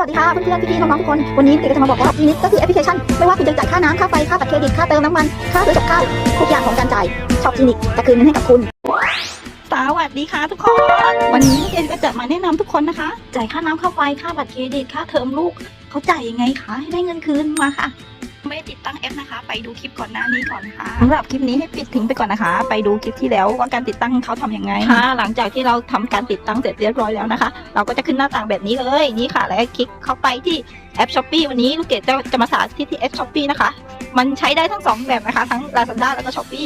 สวัสดีค่ะเพื่อนๆพี่ๆน้องๆทุกคนวันนี้เก๋ก็จะมาบอกว่านี้ก็คือแอปพลิเคชัน ไม่ว่าคุณจะจ่ายค่าน้ำค่าไฟค่าบัตรเครดิตค่าเติมน้ำมันค่าซื้อกับข้าวทุกอย่างของการจ่ายช็อปจีนิกจะคืนเงินให้กับคุณสวัสดีค่ะทุกคน วันนี้เอ็นก็จะมาแนะนำทุกคนนะคะ จ่ายค่าน้ำค่าไฟค่าบัตรเครดิตค่าเทอมลูกเขาจ่ายยังไงคะให้ได้เงินคืนมาค่ะ ไม่ติดตั้งแอปนะคะ ไปดูคลิปก่อนหน้านี้ก่อนค่ะสำหรับคลิปนี้ให้ปิดทิ้งไปก่อนนะคะ ไปดูคลิปที่แล้วว่าการติดตั้งเขาทำยังไงค่ะ หลังจากที่เราทำการติดตั้งเสร็จเรียบร้อยแล้วนะคะ เราก็จะขึ้นหน้าต่างแบบนี้เลยนี่ค่ะ แล้วก็คลิกเข้าไปที่แอปช้อปปีวันนี้ลูกเกดจะจะมาสาธิตที่แอปช้อปปีนะคะ มันใช้ได้ทั้งสองแบบนะคะ ทั้ง Lazada แล้วก็ช้อปปี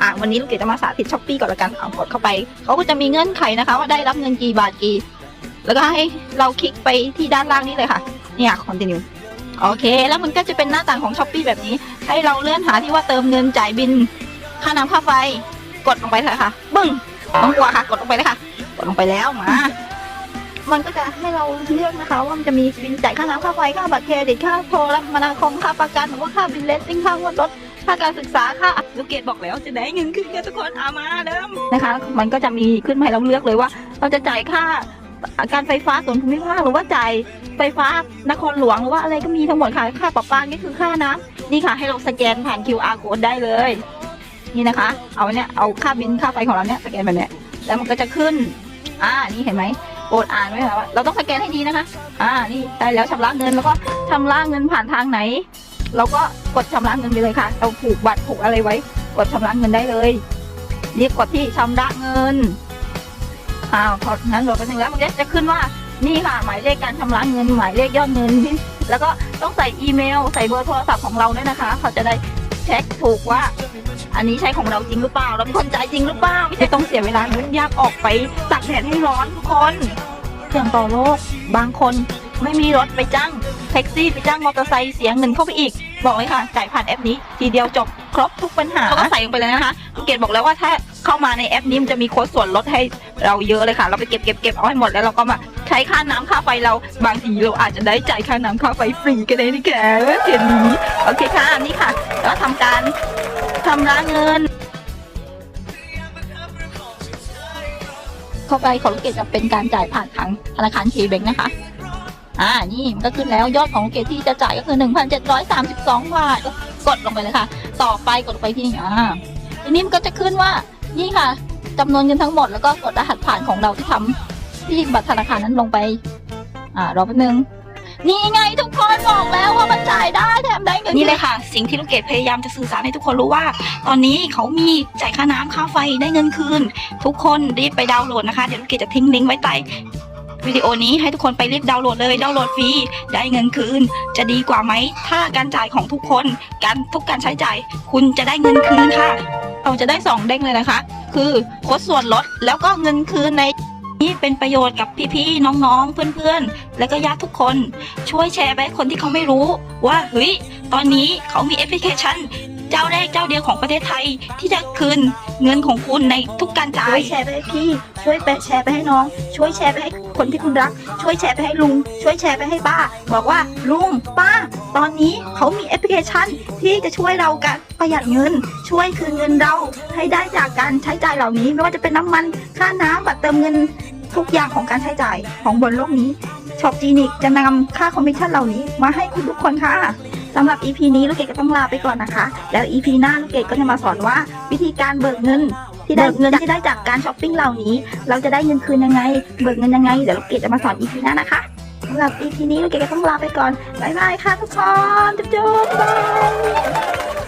อะวันนี้ลูกเกดจะมาสาธิตช้อปปี้ก่อนละกันเอากดเข้าไปเขาก็จะมีเงื่อนไขนะคะ ว่าได้รับเงินกี่บาทกี่แล้วก็ให้เราคลิกไปที่ด้านล่างนี้เลยค่ะเนี่ย continue โอเค แล้วมันก็จะเป็นหน้าต่างของช้อปปีแบบนี้ ให้เราเลื่อนหาที่ว่าเติมเงินจ่ายบิน ค่าน้ำค่าไฟ กดลงไปเลยค่ะ บึ้งต้องกลัวค่ะ กดลงไปเลยค่ะ กดลงไปแล้วมา มันก็จะให้เราเลือกนะคะ ว่ามันจะมีบินจ่ายค่าน้ำค่าไฟ ค่าบัตรเครดิต ค่าโทรมนาคม ค่าประกันหรือว่าค่าบินเลสซิ่งค่างวดรถ ค่าการศึกษา ค่าลูกเกดบอกแล้วจะได้เงินขึ้นกันทุกคนเอามาเดิมนะคะ มันก็จะมีขึ้นมาให้เราเลือกเลยว่า เราจะจ่ายค่า การไฟฟ้าส่วนภูมิภาคหรือว่าจ่ายไฟฟ้านครหลวงหรือว่าอะไรก็มีทั้งหมดค่ะ ค่าประปานี่คือค่าน้ำนี่ค่ะ ให้เราสแกนผ่าน QR code ได้เลย นี่นะคะ เอาเนี่ยเอาค่าบินค่าไฟของเราเนี่ยสแกนแบบเนี้ยแล้วมันก็จะขึ้น อ่านี่เห็นไหมโปรดอ่านไว้ค่ะว่าเราต้องสแกนให้ดีนะคะ อ่านี่ได้แล้วชำระเงินแล้วก็ชำระเงินผ่านทางไหน เราก็กดชำระเงินไปเลยค่ะ เราผูกบัตรผูกอะไรไว้ กดชำระเงินได้เลยเรียกกดที่ชำระเงิน อ้าวพอนั้นเราไปถึงแล้วมันก็จะขึ้นว่านี่ค่ะหมายเลขการชำระเงินหมายเลขยอดเงิน แล้วก็ต้องใส่อีเมล ใส่เบอร์โทรศัพท์ของเราด้วยนะคะ เขาจะได้เช็คถูกว่า อันนี้ใช่ของเราจริงหรือเปล่า เราเป็นคนจ่ายจริงหรือเปล่าไม่ใช่ต้องเสียเวลายุ่งยากออกไปตากแดดให้ร้อนทุกคนเสี่ยงต่อโรคบางคนไม่มีรถไปจ้างแท็กซี่ไปจ้างมอเตอร์ไซค์เสียเงินเข้าไปอีก บอกเลยค่ะจ่ายผ่านแอปนี้ ทีเดียวจบครบทุกปัญหาก็ใส่ลงไปเลยนะคะภูเกตบอกแล้วว่าถ้า เข้ามาในแอปนี้มันจะมีโค้ดส่วนลดให้เราเยอะเลยค่ะ เราไปเก็บเก็บเก็บเอาให้หมดแล้วเราก็มาใช้ค่าน้ำค่าไฟเราบางทีเราอาจจะได้จ่ายค่าน้ำค่าไฟฟรีก็ได้นี่แกเทียนนี้โอเคค่ะนี่ค่ะแล้วทำการชำระเงิน เข้าไปของลูกเกดจะเป็นการจ่ายผ่านทางธนาคารเคแบงนะคะ อ่า นี่มันก็ขึ้นแล้วยอดของลูกเกดที่จะจ่ายก็คือ 1,732 บาท กดลงไปเลยค่ะ ต่อไปกดไปที่นี่อ่าทีนี้มันก็จะขึ้นว่า นี่ค่ะจำนวนเงินทั้งหมดแล้วก็กดรหัสผ่านของเราที่ทำที่บัตรธนาคารนั้นลงไป อ่ารอแป๊บนึง นี่ไงทุกคนบอกแล้วว่ามันจ่ายได้แถมได้เงินนี่เลยค่ะ สิ่งที่ลูกเกดพยายามจะสื่อสารให้ทุกคนรู้ว่า ตอนนี้เขามีจ่ายค่าน้ำค่าไฟได้เงินคืน ทุกคนรีบไปดาวน์โหลดนะคะเดี๋ยวลูกเกดจะทิ้งลิงก์ไว้ใต้วิดีโอนี้ให้ทุกคนไปรีบดาวน์โหลดเลยดาวน์โหลดฟรีได้เงินคืน จะดีกว่าไหม ถ้าการจ่ายของทุกคน การทุกการใช้จ่าย คุณจะได้เงินคืนค่ะ เราจะได้สองเด้งเลยนะคะ คือโค้ดส่วนลดแล้วก็เงินคืนในนี้เป็นประโยชน์กับพี่ๆน้องๆ เพื่อนๆ และก็ญาติทุกคน ช่วยแชร์ไปให้คนที่เขาไม่รู้ว่าเฮ้ยตอนนี้เขามีแอปพลิเคชัน เจ้าแรกเจ้าเดียวของประเทศไทย ที่จะคืนเงินของคุณในทุกการจ่าช่วย ยแชร์ไปให้พี่ ช่วยไปแชร์ไปให้น้อง ช่วยแชร์ไปให้คนที่คุณรัก ช่วยแชร์ไปให้ลุง ช่วยแชร์ไปให้ป้า บอกว่าลุงป้า ตอนนี้เขามีแอปพลิเคชันที่จะช่วยเรากันประหยัดเงิน ช่วยคืนเงินเราให้ได้จากการใช้จ่ายเหล่านี้ ไม่ว่าจะเป็นน้ำมันค่าน้ำบัตรเติมเงินทุกอย่างของการใช้จ่ายของบนโลกนี้ช็อปจีนิกจะนำค่าคอมมิชชั่นเหล่านี้มาให้คุณทุกคนค่ะ สำหรับ EP นี้ลูกเกดก็ต้องลาไปก่อนนะคะ แล้ว EP หน้าลูกเกดก็จะมาสอนว่า วิธีการเบิกเงิน ที่ได้เงินที่ได้จากการช้อปปิ้งเหล่านี้ เราจะได้เงินคืนยังไง เบิกเงินยังไงเดี๋ยวลูกเกดจะมาสอน EP หน้านะคะสำหรับ EP นี้ลูกเกดก็ต้องลาไปก่อนบ๊ายบายค่ะทุกคนจุ๊บๆบ๊บบาย